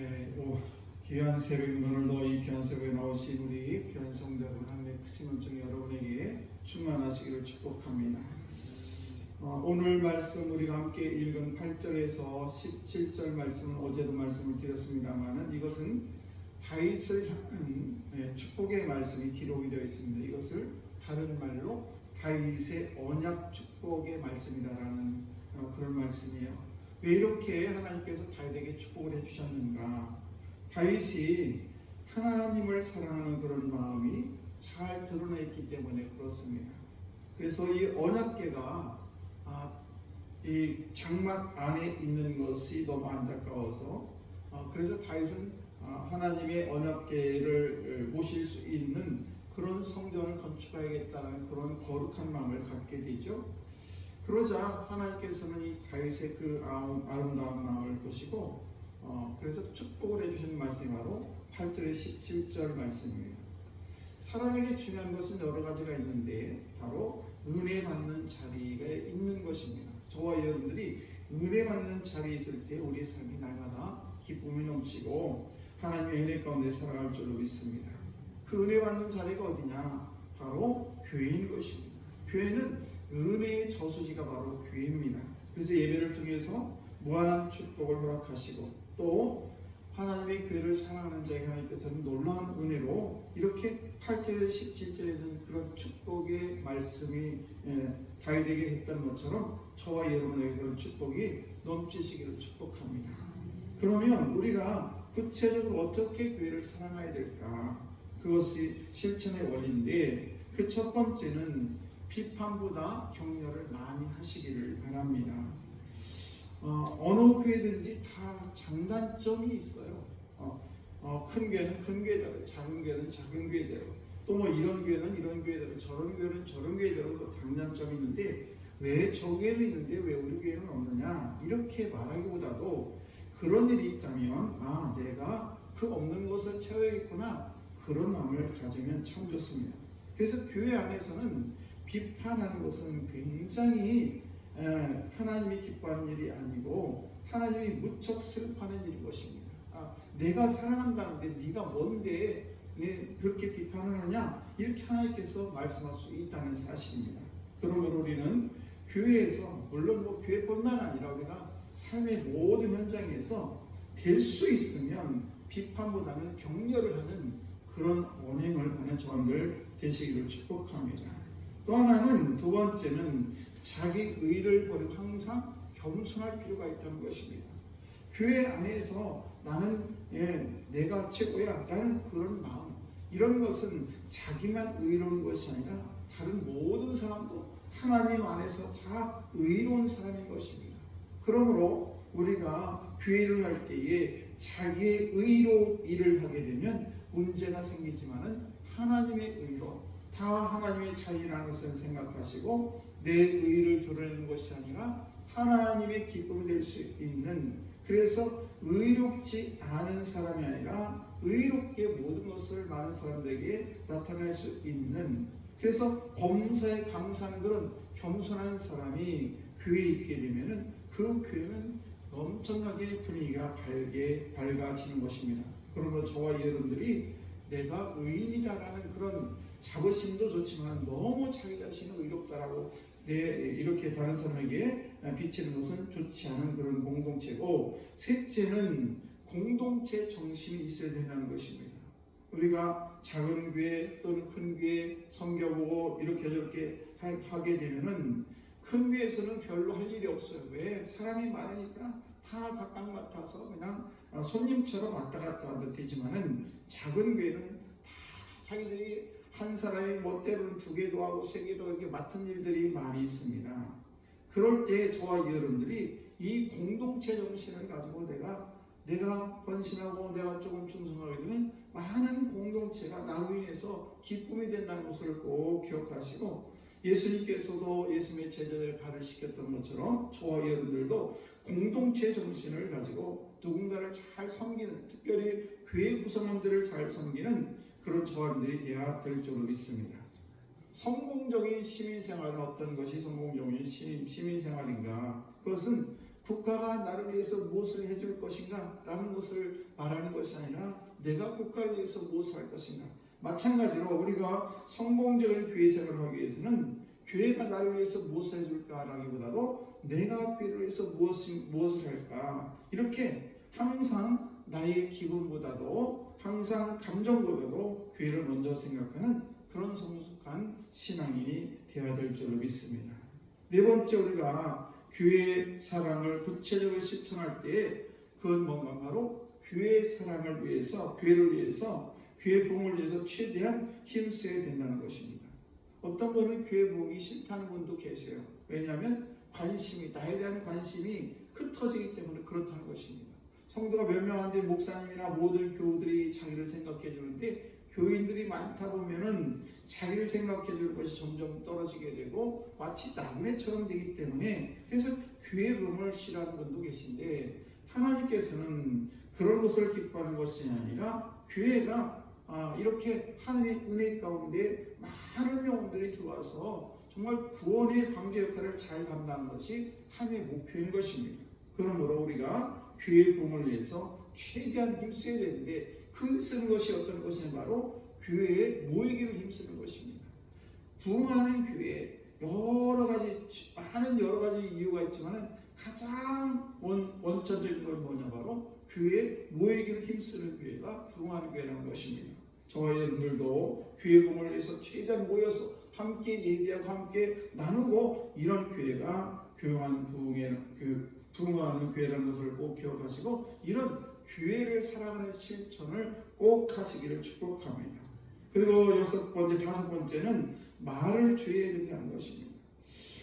예, 오, 귀한 새벽 오늘도 이 귀한 새벽에 나오신 우리 귀한 성도 여러분 하나님의 크신 은총 여러분에게 충만하시기를 축복합니다. 어, 오늘 말씀 우리가 함께 읽은 8절에서 17절 말씀은 어제도 말씀을 드렸습니다만은 이것은 다윗을 향한 예, 축복의 말씀이 기록이 되어 있습니다. 이것을 다른 말로 다윗의 언약 축복의 말씀이다라는 어, 그런 말씀이에요. 왜 이렇게 하나님께서 다윗에게 축복을 해주셨는가? 다윗이 하나님을 사랑하는 그런 마음이 잘 드러나 있기 때문에 그렇습니다. 그래서 이 언약계가 아, 이 장막 안에 있는 것이 너무 안타까워서 아, 그래서 다윗은 아, 하나님의 언약계를 모실 수 있는 그런 성전을 건축해야겠다는 그런 거룩한 마음을 갖게 되죠. 그러자 하나님께서는 이 다윗의 그 아름다운 마음을 보시고 어, 그래서 축복을 해주신 말씀이 바로 8절의 17절 말씀입니다. 사람에게 중요한 것은 여러 가지가 있는데 바로 은혜 받는 자리가 있는 것입니다. 저와 여러분들이 은혜 받는 자리에 있을 때 우리의 삶이 날마다 기쁨이 넘치고 하나님의 은혜 가운데 살아갈 줄로 믿습니다. 그 은혜 받는 자리가 어디냐? 바로 교회인 것입니다. 교회는 은혜의 저수지가 바로 교회입니다. 그래서 예배를 통해서 무한한 축복을 허락하시고 또 하나님의 교회를 사랑하는 자에게 하나님께서는 놀라운 은혜로 이렇게 8절 17절에 있는 그런 축복의 말씀이 예, 다윗에게 했던 것처럼 저와 여러분에게 그런 축복이 넘치시기를 축복합니다. 그러면 우리가 구체적으로 어떻게 교회를 사랑해야 될까? 그것이 실천의 원리인데 그 첫 번째는 비판보다 격려를 많이 하시기를 바랍니다. 어, 어느 교회든지 다 장단점이 있어요. 어, 어, 큰 교회는 큰 교회대로, 작은 교회는 작은 교회대로, 또 뭐 이런 교회는 이런 교회대로, 저런 교회는 저런 교회대로 또 장단점이 있는데 왜 저 교회는 있는데 왜 우리 교회는 없느냐 이렇게 말하기보다도 그런 일이 있다면 아 내가 그 없는 것을 채워야겠구나 그런 마음을 가지면 참 좋습니다. 그래서 교회 안에서는 비판하는 것은 굉장히 하나님이 기뻐하는 일이 아니고 하나님이 무척 슬퍼하는 일인 것입니다. 아, 내가 사랑한다는데 네가 뭔데 네, 그렇게 비판하느냐 이렇게 하나님께서 말씀할 수 있다는 사실입니다. 그러므로 우리는 교회에서 물론 뭐 교회뿐만 아니라 우리가 삶의 모든 현장에서 될 수 있으면 비판보다는 격려를 하는 그런 언행을 하는 저들 되시기를 축복합니다. 또 하나는 두 번째는 자기 의를 버리고 항상 겸손할 필요가 있다는 것입니다. 교회 안에서 나는 예, 내가 최고야 라는 그런 마음 이런 것은 자기만 의로운 것이 아니라 다른 모든 사람도 하나님 안에서 다 의로운 사람인 것입니다. 그러므로 우리가 교회를 할 때에 자기의 의로 일을 하게 되면 문제가 생기지만은 하나님의 의로 다 하나님의 자유라는 것을 생각하시고 내 의를 드러내는 것이 아니라 하나님의 기쁨이 될 수 있는 그래서 의롭지 않은 사람이 아니라 의롭게 모든 것을 많은 사람들에게 나타낼 수 있는 그래서 범사에 감사하는 그런 겸손한 사람이 교회에 있게 되면은 그 교회는 엄청나게 분위기가 밝게 밝아지는 것입니다. 그러므로 저와 여러분들이 내가 의인이다라는 그런 자부심도 좋지만 너무 자기 자신은 의롭다라고 내 이렇게 다른 사람에게 비치는 것은 좋지 않은 그런 공동체고 셋째는 공동체 정신이 있어야 된다는 것입니다. 우리가 작은 교회 또는 큰 교회 섬겨보고 이렇게 저렇게 하게 되면은 큰 교회에서는 별로 할 일이 없어요. 왜? 사람이 많으니까 다 각각 맡아서 그냥 손님처럼 왔다 갔다 하듯 되지만은 작은 교회는 다 자기들이 한 사람이 뭐 때로는 두 개도 하고 세 개도 이렇게 맡은 일들이 많이 있습니다. 그럴 때 저와 여러분들이 이 공동체 정신을 가지고 내가 내가 헌신하고 내가 조금 충성하게 되면 많은 공동체가 나로 인해서 기쁨이 된다는 것을 꼭 기억하시고 예수님께서도 예수님의 제자들을 가르치셨던 것처럼 저와 여러분들도 공동체 정신을 가지고 누군가를 잘 섬기는 특별히 교회 구성원들을 잘 섬기는 그런 여러분들이 되어야 될 줄로 믿습니다. 성공적인 시민생활은 어떤 것이 성공적인 시민, 시민 생활인가? 그것은 국가가 나를 위해서 무엇을 해줄 것인가 라는 것을 말하는 것이 아니라 내가 국가를 위해서 무엇을 할 것인가 마찬가지로 우리가 성공적인 교회 생활을 하기 위해서는 교회가 나를 위해서 무엇을 해줄까라기보다도 내가 교회를 위해서 무엇을, 무엇을 할까 이렇게 항상 나의 기분보다도 항상 감정보다도 교회를 먼저 생각하는 그런 성숙한 신앙인이 되어야 될 줄로 믿습니다. 네 번째 우리가 교회 사랑을 구체적으로 실천할 때 그건 뭔가 바로 교회 사랑을 위해서 교회를 위해서 교회 부흥을 위해서 최대한 힘써야 된다는 것입니다. 어떤 분은 교회 부흥이 싫다는 분도 계세요. 왜냐하면 관심이 나에 대한 관심이 흩어지기 때문에 그렇다는 것입니다. 성도가 몇 명한테 목사님이나 모든 교우들이 자기를 생각해 주는데 교인들이 많다 보면은 자기를 생각해 줄 것이 점점 떨어지게 되고 마치 나그네처럼 되기 때문에 그래서 교회 부흥을 싫어하는 분도 계신데 하나님께서는 그런 것을 기뻐하는 것이 아니라 교회가 아, 이렇게 하나님의 은혜 가운데 많은 영혼들이 들어와서 정말 구원의 방주 역할을 잘 감당하는 것이 하나님의 목표인 것입니다. 그러므로 우리가 교회 부흥을 위해서 최대한 힘써야 되는데 그 힘쓰는 것이 어떤 것이냐 바로 교회에 모이기를 힘쓰는 것입니다. 부흥하는 교회 여러 가지 많은 여러 가지 이유가 있지만 가장 원, 원천적인 건 뭐냐 바로 교회 모이기를 힘쓰는 교회가 부흥하는 교회라는 것입니다. 저와 여러분들도 교회 부흥을 위해서 최대한 모여서 함께 예배하고 함께 나누고 이런 교회가 교용한 부흥의 그 부흥하는 교회라는 것을 꼭 기억하시고 이런 교회를 사랑하는 실천을 꼭 하시기를 축복합니다. 그리고 여섯 번째, 다섯 번째는 말을 주의해야 된다는 것입니다.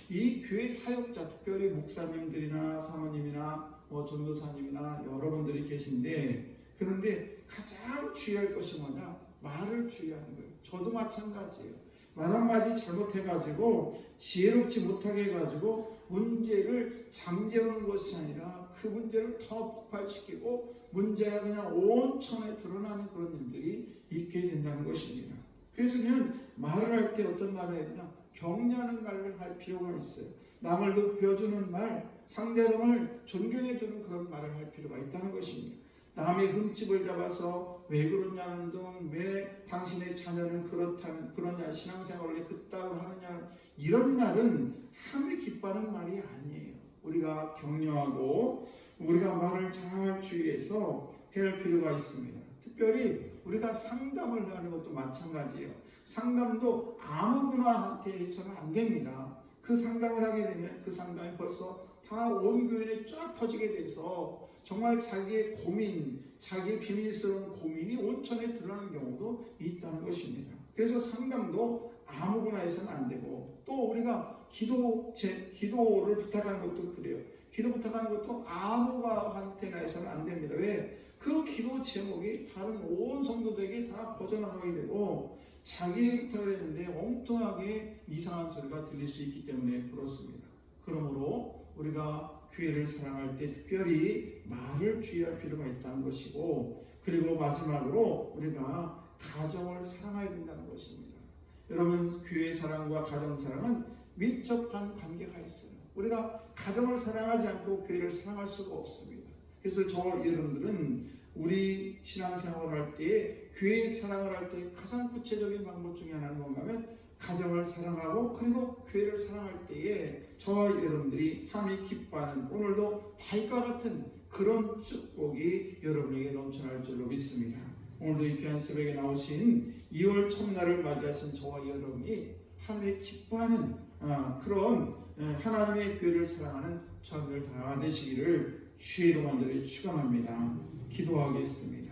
이 교회 사역자, 특별히 목사님들이나 사모님이나 뭐 전도사님이나 여러분들이 계신데 그런데 가장 주의할 것이 뭐냐? 말을 주의하는 거예요. 저도 마찬가지예요. 말 한마디 잘못해가지고 지혜롭지 못하게 해가지고 문제를 잠재우는 것이 아니라 그 문제를 더 폭발시키고 문제가 그냥 온천에 드러나는 그런 일들이 있게 된다는 것입니다. 그래서 우리는 말을 할 때 어떤 말을 되냐? 격려하는 말을 할 필요가 있어요. 남을 높여주는 말, 상대방을 존경해주는 그런 말을 할 필요가 있다는 것입니다. 남의 흠집을 잡아서 왜 그러냐는 등 왜 당신의 자녀는 그렇다는 그러냐 신앙생활을 그따로 하느냐 이런 말은 하나님이 기뻐하는 말이 아니에요. 우리가 격려하고 우리가 말을 잘 주의해서 해야 할 필요가 있습니다. 특별히 우리가 상담을 하는 것도 마찬가지예요. 상담도 아무거나한테 해서는 안 됩니다. 그 상담을 하게 되면 그 상담이 벌써 다 온 교인에 쫙 퍼지게 돼서 정말 자기의 고민, 자기의 비밀스러운 고민이 온천에 드러나는 경우도 있다는 것입니다. 그래서 상담도 아무거나 해서는 안 되고 또 우리가 기도 제, 기도를 부탁하는 것도 그래요. 기도 부탁하는 것도 아무한테나 해서는 안 됩니다. 왜? 그 기도 제목이 다른 온 성도들에게 다 퍼져나가게 되고 자기 부탁을 했는데 엉뚱하게 이상한 소리가 들릴 수 있기 때문에 그렇습니다. 그러므로 우리가 교회를 사랑할 때 특별히 말을 주의할 필요가 있다는 것이고 그리고 마지막으로 우리가 가정을 사랑해야 된다는 것입니다. 여러분 교회 사랑과 가정 사랑은 밀접한 관계가 있어요. 우리가 가정을 사랑하지 않고 교회를 사랑할 수가 없습니다. 그래서 저와 여러분들은 우리 신앙생활을 할 때 교회 사랑을 할 때 가장 구체적인 방법 중에 하나는 뭔가 하면 가정을 사랑하고 그리고 교회를 사랑할 때에 저와 여러분들이 함이 기뻐하는 오늘도 다윗과 같은 그런 축복이 여러분에게 넘쳐날 줄로 믿습니다. 오늘도 이 귀한 새벽에 나오신 2월 첫날을 맞이하신 저와 여러분이 하나님의 기뻐하는 아, 그런 하나님의 교회를 사랑하는 저들 다 되시기를 주의로 만들어 축원합니다. 기도하겠습니다.